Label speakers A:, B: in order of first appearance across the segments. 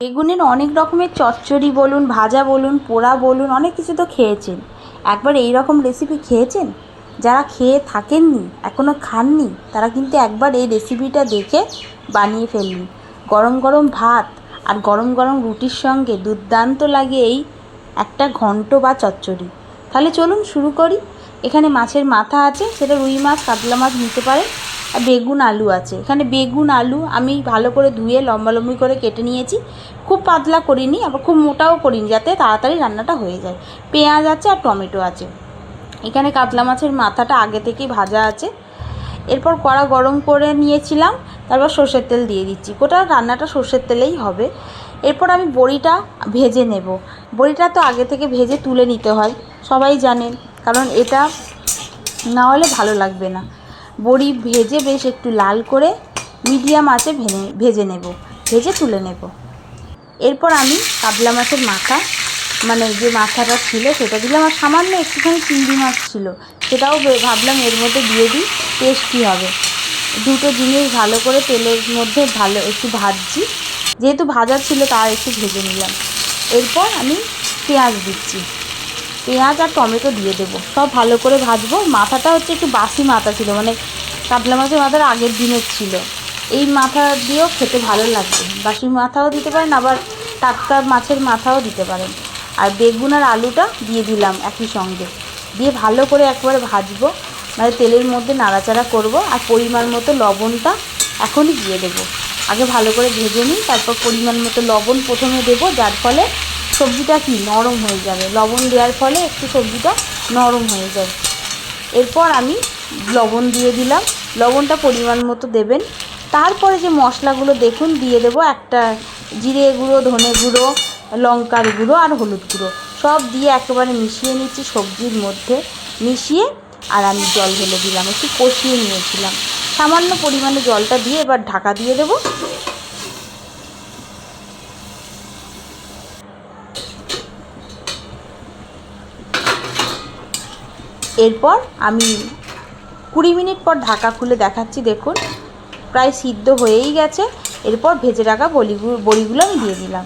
A: বেগুনের অনেক রকমের চচ্চড়ি বলুন, ভাজা বলুন, পোড়া বলুন, অনেক কিছু তো খেয়েছেন। একবার এই রকম রেসিপি খেয়েছেন? যারা খেয়ে থাকেননি এখনও খাননি, তারা কিন্তু একবার এই রেসিপিটা দেখে বানিয়ে ফেলুন। গরম গরম ভাত আর গরম গরম রুটির সঙ্গে দুর্দান্ত লাগে এই একটা ঘন্ট বা চচ্চড়ি। তাহলে চলুন শুরু করি। এখানে মাছের মাথা আছে, সেটা রুই মাছ, কাতলা মাছ নিতে পারেন আর বেগুন আলু আছে। এখানে বেগুন আলু আমি ভালো করে ধুয়ে লম্বা লম্বি করে কেটে নিয়েছি। খুব পাতলা করিনি, আবার খুব মোটাও করিনি, যাতে তাড়াতাড়ি রান্নাটা হয়ে যায়। পেঁয়াজ আছে আর টমেটো আছে। এখানে কাতলা মাছের মাথাটা আগে থেকেই ভাজা আছে। এরপর কড়া গরম করে নিয়েছিলাম, তারপর সর্ষের তেল দিয়ে দিচ্ছি। গোটা রান্নাটা সর্ষের তেলেই হবে। এরপর আমি বড়িটা ভেজে নেব। বড়িটা তো আগে থেকে ভেজে তুলে নিতে হয়, সবাই জানেন। কারণ এটা না হলে ভালো লাগবে না। বড়ি ভেজে বেশ একটু লাল করে মিডিয়াম আঁচে ভেঙে ভেজে নেব, ভেজে তুলে নেব। এরপর আমি কাবলা মাছের মাথা মানে যে মাথাটা ছিল সেটা দিলাম, আর সামান্য একটুখানি চিংড়ি মাছ ছিল, সেটাও ভাবলাম এর মধ্যে দিয়ে দিই, টেস্টি হবে। দুটো জিনিস ভালো করে তেলের মধ্যে ভালো একটু ভাজছি, যেহেতু ভাজা ছিল তার একটু ভেজে নিলাম। এরপর আমি পেঁয়াজ দিচ্ছি। পেঁয়াজ আর টমেটো দিয়ে দেবো। সব ভালো করে ভাজবো। মাথাটা হচ্ছে একটু বাসি মাথা ছিল মানে কাতলা মাছের মাথার আগের দিনের ছিল। এই মাথা দিয়েও খেতে ভালো লাগবে। বাসি মাথাও দিতে পারেন, আবার টাটকা মাছের মাথাও দিতে পারেন। আর বেগুন আর আলুটা দিয়ে দিলাম একই সঙ্গে। দিয়ে ভালো করে একবারে ভাজবো। মানে তেলের মধ্যে নাড়াচাড়া করব আর পরিমাণ মতো লবণটা এখনই দিয়ে দেবো। আগে ভালো করে ভেজে নিই, তারপর পরিমাণ মতো লবণ প্রথমে দেবো, যার ফলে সবজিটা কি? নরম হয়ে যাবে। লবণ দেওয়ার ফলে একটু সবজিটা নরম হয়ে যায়। এরপর আমি লবণ দিয়ে দিলাম। লবণটা পরিমাণ মতো দেবেন। তারপরে যে মশলাগুলো দেখুন, দিয়ে দেবো একটা জিরে গুঁড়ো, ধনে গুঁড়ো, লঙ্কার গুঁড়ো আর হলুদ গুঁড়ো। সব দিয়ে একেবারে মিশিয়ে নিচ্ছি সবজির মধ্যে। মিশিয়ে আর আমি জল ঢেলে দিলাম। একটু কষিয়ে নিয়েছিলাম। সামান্য পরিমাণে জলটা দিয়ে এবার ঢাকা দিয়ে দেবো। এরপর আমি কুড়ি মিনিট পর ঢাকা খুলে দেখাচ্ছি, দেখুন। প্রায় সিদ্ধ হয়েই গেছে। এরপর ভেজে রাখা বলিগুলো বড়িগুলো আমি দিয়ে দিলাম।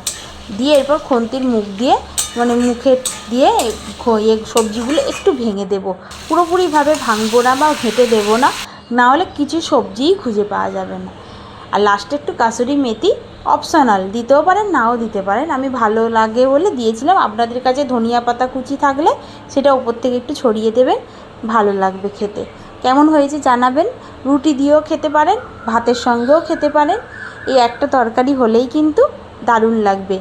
A: দিয়ে এরপর খন্তির মুখ দিয়ে মানে মুখে দিয়ে খ- সবজিগুলো একটু ভেঙে দেব। পুরোপুরিভাবে ভাঙবো না বা ঘেঁটে দেবো না। না হলে কিছু সবজিই খুঁজে পাওয়া যাবে না। আর লাস্টে একটু কাসুরি মেথি অপশনাল দিতেও পারেন, নাও দিতে পারেন। আমি ভালো লাগে বলে দিয়েছিলাম। আপনাদের কাছে ধনিয়া পাতা কুচি থাকলে সেটা ওপর থেকে একটু ছড়িয়ে দেবেন। ভালো লাগবে খেতে। কেমন হয়েছে জানাবেন। রুটি দিয়েও খেতে পারেন, ভাতের সঙ্গেও খেতে পারেন। এই একটা তরকারি হলেই কিন্তু দারুণ লাগবে।